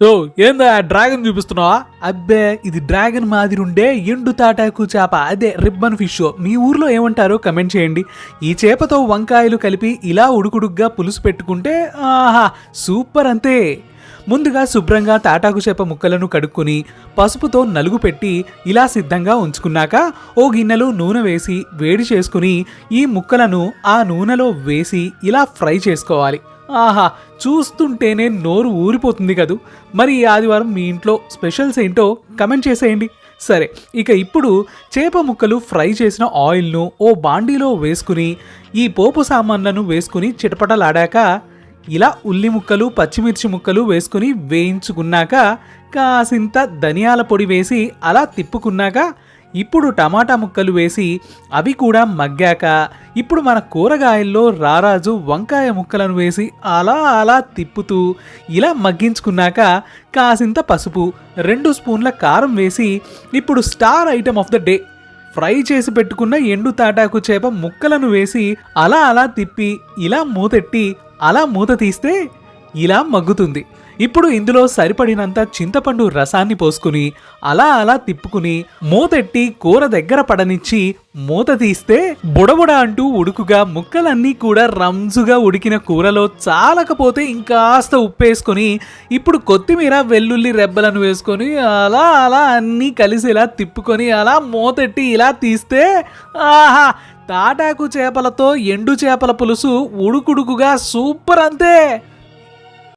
ఓ ఏందా డ్రాగన్ చూపిస్తున్నావా? అబ్బే ఇది డ్రాగన్ మాదిరి ఉండే ఎండు తాటాకు చేప. అదే రిబ్బన్ ఫిష్. మీ ఊర్లో ఏమంటారో కమెంట్ చేయండి. ఈ చేపతో వంకాయలు కలిపి ఇలా ఉడుకుడుగ్గా పులుసు పెట్టుకుంటే ఆహా సూపర్ అంతే. ముందుగా శుభ్రంగా తాటాకు చేప ముక్కలను కడుక్కొని పసుపుతో నలుగు పెట్టి ఇలా సిద్ధంగా ఉంచుకున్నాక ఓ గిన్నెలో నూనె వేసి వేడి చేసుకుని ఈ ముక్కలను ఆ నూనెలో వేసి ఇలా ఫ్రై చేసుకోవాలి. ఆహా చూస్తుంటేనే నోరు ఊరిపోతుంది కదూ. మరి ఈ ఆదివారం మీ ఇంట్లో స్పెషల్స్ ఏంటో కమెంట్ చేసేయండి. సరే ఇక ఇప్పుడు చేప ముక్కలు ఫ్రై చేసిన ఆయిల్ను ఓ బాండీలో వేసుకుని ఈ పోపు సామాన్లను వేసుకుని చిటపటలాడాక ఇలా ఉల్లి ముక్కలు పచ్చిమిర్చి ముక్కలు వేసుకుని వేయించుకున్నాక కాసింత ధనియాల పొడి వేసి అలా తిప్పుకున్నాక ఇప్పుడు టమాటా ముక్కలు వేసి అవి కూడా మగ్గాక ఇప్పుడు మన కూరగాయల్లో రారాజు వంకాయ ముక్కలను వేసి అలా అలా తిప్పుతూ ఇలా మగ్గించుకున్నాక కాసింత పసుపు రెండు స్పూన్ల కారం వేసి ఇప్పుడు star item of the day. Fry చేసి పెట్టుకున్న ఎండు తాటాకు చేప ముక్కలను వేసి అలా అలా తిప్పి ఇలా మూతెట్టి అలా మూత తీస్తే ఇలా మగ్గుతుంది. ఇప్పుడు ఇందులో సరిపడినంత చింతపండు రసాన్ని పోసుకుని అలా అలా తిప్పుకుని మూతెట్టి కూర దగ్గర పడనిచ్చి మూత తీస్తే బుడబుడ అంటూ ఉడుకుగా ముక్కలన్నీ కూడా రంజుగా ఉడికిన కూరలో చాలకపోతే ఇంకాస్త ఉప్పేసుకొని ఇప్పుడు కొత్తిమీర వెల్లుల్లి రెబ్బలను వేసుకొని అలా అలా అన్నీ కలిసి ఇలా తిప్పుకొని అలా మూతెట్టి ఇలా తీస్తే ఆహా! తాటాకు చేపలతో ఎండు చేపల పులుసు ఉడుకుడుకుగా సూపర్ అంతే!